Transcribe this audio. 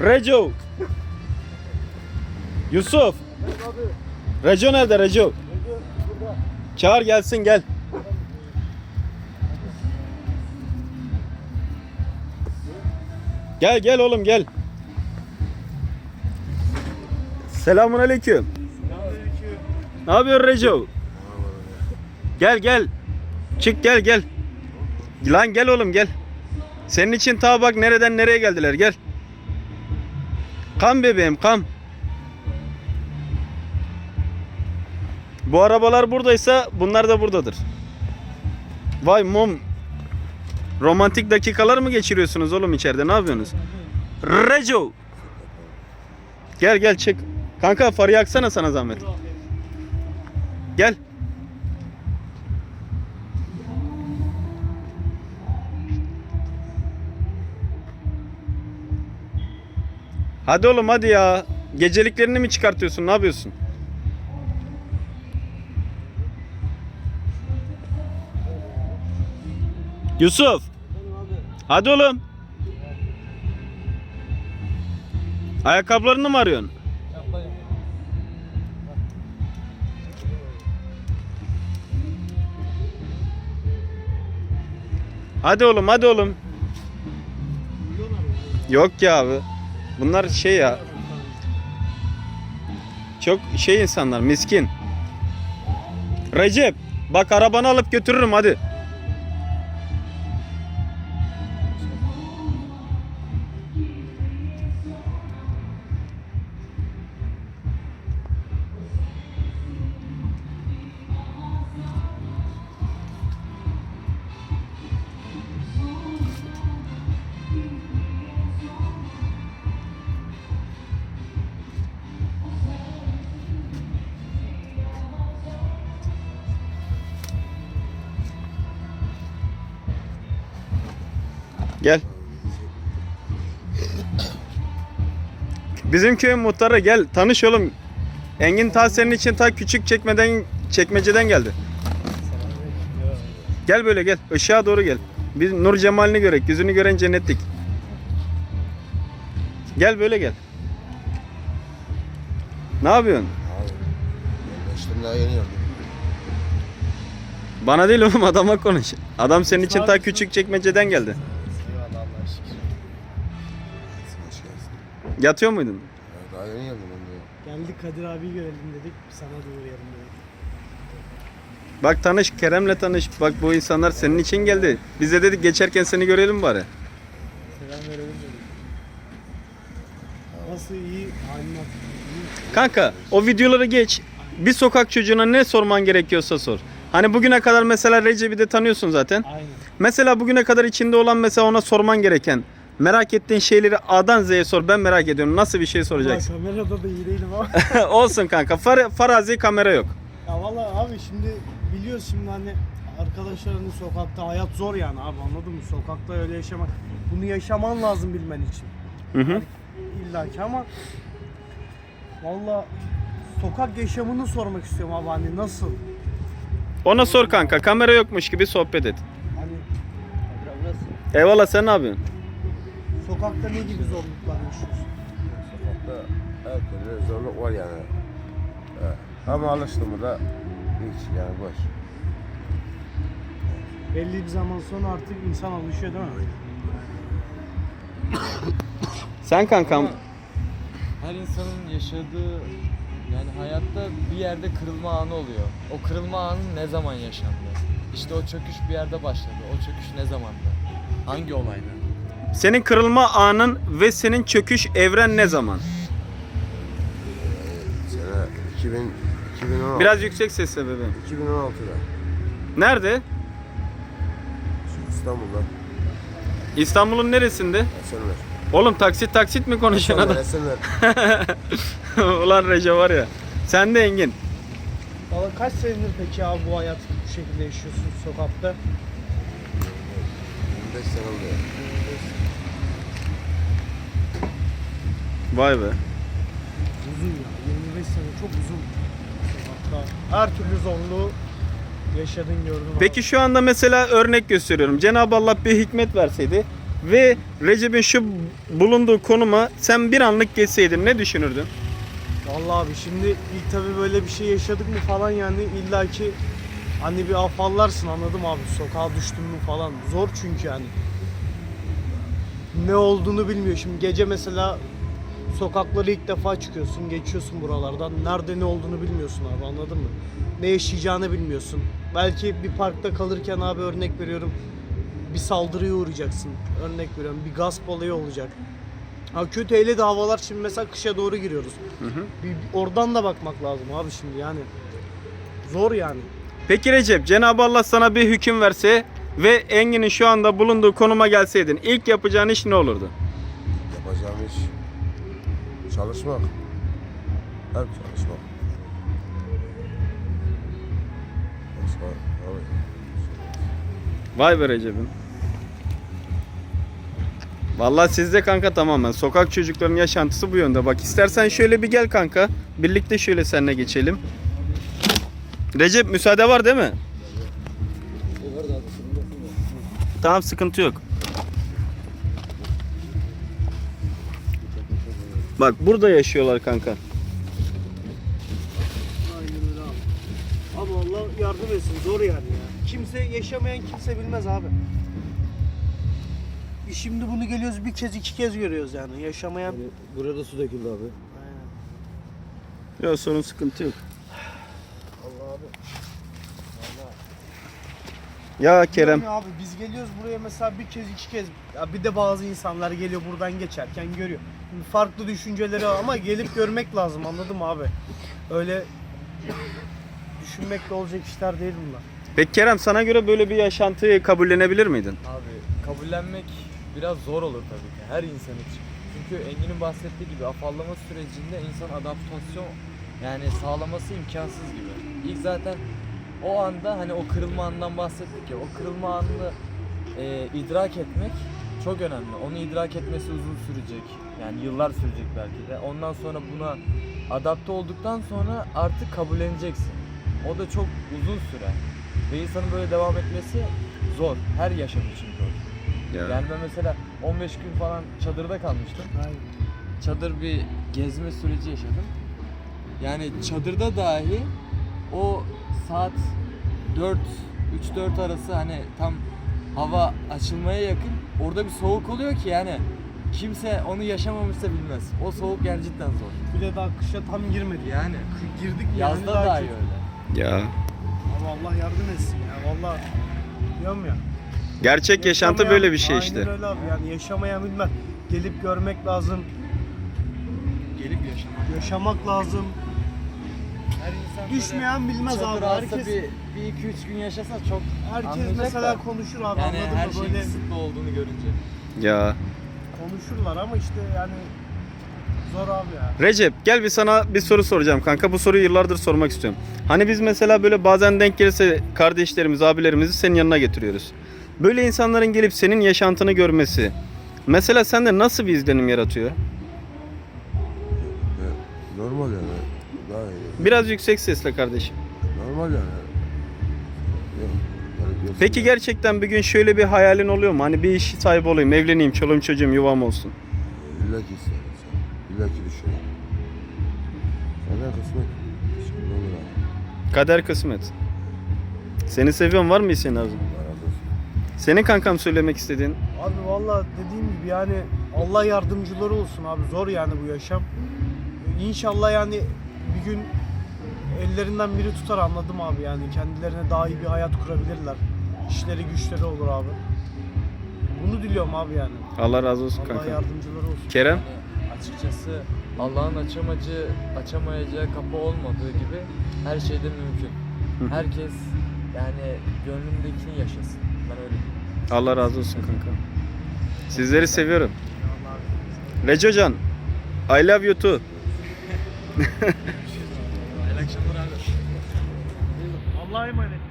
Reco. Yusuf. Reco nerede Reco? Çağır gelsin gel. Gel gel oğlum gel. Selamun aleyküm. Ne yapıyorsun Reco? Gel gel. Çık gel gel. Lan gel oğlum gel. Senin için ta bak nereden nereye geldiler gel. Kam bebeğim kam. Bu arabalar buradaysa bunlar da buradadır. Vay mum. Romantik dakikalar mı geçiriyorsunuz oğlum içeride? Ne yapıyorsunuz? Reco. Gel gel çık. Kanka farı yaksana sana zahmet. Gel. Hadi oğlum hadi ya. Geceliklerini mi çıkartıyorsun? Ne yapıyorsun? Yusuf. Hadi oğlum. Ayakkabılarını mı arıyorsun? Hadi oğlum hadi oğlum. Yok ya abi. Bunlar şey ya. Çok şey insanlar miskin. Recep bak arabanı alıp götürürüm hadi. Gel. Bizim köyün muhtarı gel tanış oğlum. Engin ta senin için ta küçük çekmeden çekmeceden geldi. Gel böyle gel. Işığa doğru gel. Biz nur cemalini görek. Yüzünü gören cennetlik. Gel böyle gel. Ne yapıyorsun? İşte daha yeni yaptım. Bana değil oğlum adama konuş. Adam senin için ta küçük çekmeceden geldi. Yatıyor muydun? Ya Daha yeni geldim ben de. Geldik Kadir abi görelim dedik. Sana da uğrayalım dedik. Bak tanış Kerem'le tanış. Bak bu insanlar senin için geldi. Biz de dedik geçerken seni görelim bari. Selam verelim dedik. Nasıl iyi? Halin nasıl? İyi. Kanka o videoları geç. Bir sokak çocuğuna ne sorman gerekiyorsa sor. Hani bugüne kadar mesela Recep'i de tanıyorsun zaten. Aynen. Mesela bugüne kadar içinde olan mesela ona sorman gereken merak ettiğin şeyleri A'dan Z'ye sor. Ben merak ediyorum. Nasıl bir şey soracaksın? Valla kamerada da iyi değilim ama. Olsun kanka. Far, farazi kamera yok. ya valla abi şimdi biliyoruz şimdi hani arkadaşlarının sokakta hayat zor yani abi anladın mı? Sokakta öyle yaşamak. Bunu yaşaman lazım bilmen için. Hı hı. İlla ki ama valla sokak yaşamını sormak istiyorum abi hani nasıl? Ona sor kanka. Kamera yokmuş gibi sohbet et. Hani Eyvallah sen ne yapıyorsun? Sokakta ne gibi zorluklar yaşıyorsun? Sokakta her türlü zorluk var yani. Evet. Ama alıştım da hiç yani boş. Belli bir zaman sonra artık insan alışıyor değil mi? Sen kankam. Her insanın yaşadığı yani hayatta bir yerde kırılma anı oluyor. O kırılma anı ne zaman yaşandı? İşte o çöküş bir yerde başladı. O çöküş ne zamandı? Hangi olayda? Senin kırılma anın ve senin çöküş evren ne zaman? Sene 2000, 2016. Biraz yüksek sesle bebeğim. 2016'da. Nerede? İstanbul'da. İstanbul'un neresinde? Esenler. Oğlum taksit taksit mi konuşuyorsun adam? Esenler. Ulan Recep var ya. Sen de Engin. Valla kaç senedir peki abi bu hayat bu şekilde yaşıyorsun sokakta? 25 sene oldu ya. Vay be. Uzun ya. 25 sene çok uzun. Sokakta her türlü zorluğu yaşadın gördün abi. Peki şu anda mesela örnek gösteriyorum. Cenab-ı Allah bir hikmet verseydi ve Recep'in şu bulunduğu konuma sen bir anlık geçseydin ne düşünürdün? Vallahi abi şimdi ilk tabi böyle bir şey yaşadık mı falan yani illaki hani bir afallarsın anladım abi sokağa düştün mü falan zor çünkü yani ne olduğunu bilmiyor şimdi gece mesela sokakları ilk defa çıkıyorsun geçiyorsun buralardan nerede ne olduğunu bilmiyorsun abi anladın mı ne yaşayacağını bilmiyorsun belki bir parkta kalırken abi örnek veriyorum bir saldırıya uğrayacaksın örnek veriyorum bir gasp olayı olacak Ha kötü hele de havalar şimdi mesela kışa doğru giriyoruz. Bir, bir oradan da bakmak lazım abi şimdi yani. Zor yani. Peki Recep Cenab-ı Allah sana bir hüküm verse ve Engin'in şu anda bulunduğu konuma gelseydin ilk yapacağın iş ne olurdu? Yapacağım iş çalışmak. Hep çalışmak. Başka, abi. Vay be Recep'im. Vallahi sizde kanka tamamen sokak çocukların yaşantısı bu yönde. Bak istersen şöyle bir gel kanka. Birlikte şöyle seninle geçelim. Recep müsaade var değil mi? Tamam sıkıntı yok. Bak burada yaşıyorlar kanka. Aynen öyle abi. Abi Allah yardım etsin zor yani ya. Kimse yaşamayan kimse bilmez abi. Biz Şimdi bunu geliyoruz bir kez iki kez görüyoruz yani. Yaşamayan Burada su döküldü abi. Aynen. Yok sorun sıkıntı yok. Allah abi. Ya Kerem. Ya abi biz geliyoruz buraya mesela bir kez iki kez. Ya bir de bazı insanlar geliyor buradan geçerken görüyor. Farklı düşünceleri ama gelip görmek lazım anladın mı abi? Öyle düşünmekle olacak işler değil bunlar. Peki Kerem sana göre böyle bir yaşantıyı kabullenebilir miydin? Abi kabullenmek biraz zor olur tabii ki her insan için. Çünkü Engin'in bahsettiği gibi afallama sürecinde insan adaptasyon yani sağlaması imkansız gibi. İlk zaten o anda hani o kırılma anından bahsettik ya o kırılma anını e, idrak etmek çok önemli. Onu idrak etmesi uzun sürecek. Yani yıllar sürecek belki de. Ondan sonra buna adapte olduktan sonra artık kabulleneceksin. O da çok uzun süre. Ve insanın böyle devam etmesi zor. Her yaşam için zor. Yani ben mesela 15 gün falan çadırda kalmıştım. Aynen. Çadır bir gezme süreci yaşadım. Yani çadırda dahi o saat 4 3-4 arası hani tam hava açılmaya yakın orada bir soğuk oluyor ki yani kimse onu yaşamamışsa bilmez. O soğuk gerçekten zor. Bir de daha kışa tam girmedi. Yani Girdik mi yazda yani daha dahi kötü. öyle. Ya. Abi Allah yardım etsin ya valla. Diyorum ya. Gerçek yaşantı yaşamayan- böyle bir şey işte. Aynen öyle abi yani yaşamayan bilmez. Gelip görmek lazım. Gelip yaşamak. Yaşamak lazım. Düşmeyen bilmez abi. Herkes bir, bir iki üç gün yaşasa çok herkes anlayacak mesela da. konuşur abi yani anladın her mı? şeyin Böyle kısıtlı olduğunu görünce. Ya. konuşurlar ama işte yani zor abi ya. Recep gel bir sana bir soru soracağım kanka. Bu soruyu yıllardır sormak istiyorum. Hani biz mesela böyle bazen denk gelirse kardeşlerimiz, abilerimizi senin yanına getiriyoruz. Böyle insanların gelip senin yaşantını görmesi mesela sende nasıl bir izlenim yaratıyor? Ya, normal yani. Biraz yüksek sesle kardeşim. Normal yani. Peki gerçekten bir gün şöyle bir hayalin oluyor mu? Hani bir iş sahibi olayım, evleneyim, çoluğum çocuğum yuvam olsun. İlla ki isterim sen. İlla ki düşünüyorum. Sana kısmet. Şimdi olur abi. Kader kısmet. Seni seviyorum var mı isteğin Arzu? Allah razı olsun. Senin kankam söylemek istediğin? Abi valla dediğim gibi yani Allah yardımcıları olsun abi zor yani bu yaşam. İnşallah yani bir gün ellerinden biri tutar anladım abi yani kendilerine daha iyi bir hayat kurabilirler. İşleri güçleri olur abi. Bunu diliyorum abi yani. Allah razı olsun Allah kanka. yardımcıları olsun. Kerem? Yani açıkçası Allah'ın açamacı, açamayacağı kapı olmadığı gibi her şeyde mümkün. Hı. Herkes yani gönlündekini yaşasın. Ben öyle diyeyim. Allah razı olsun kanka. Sizleri seviyorum. Can, I love you too. Allah'a emanet.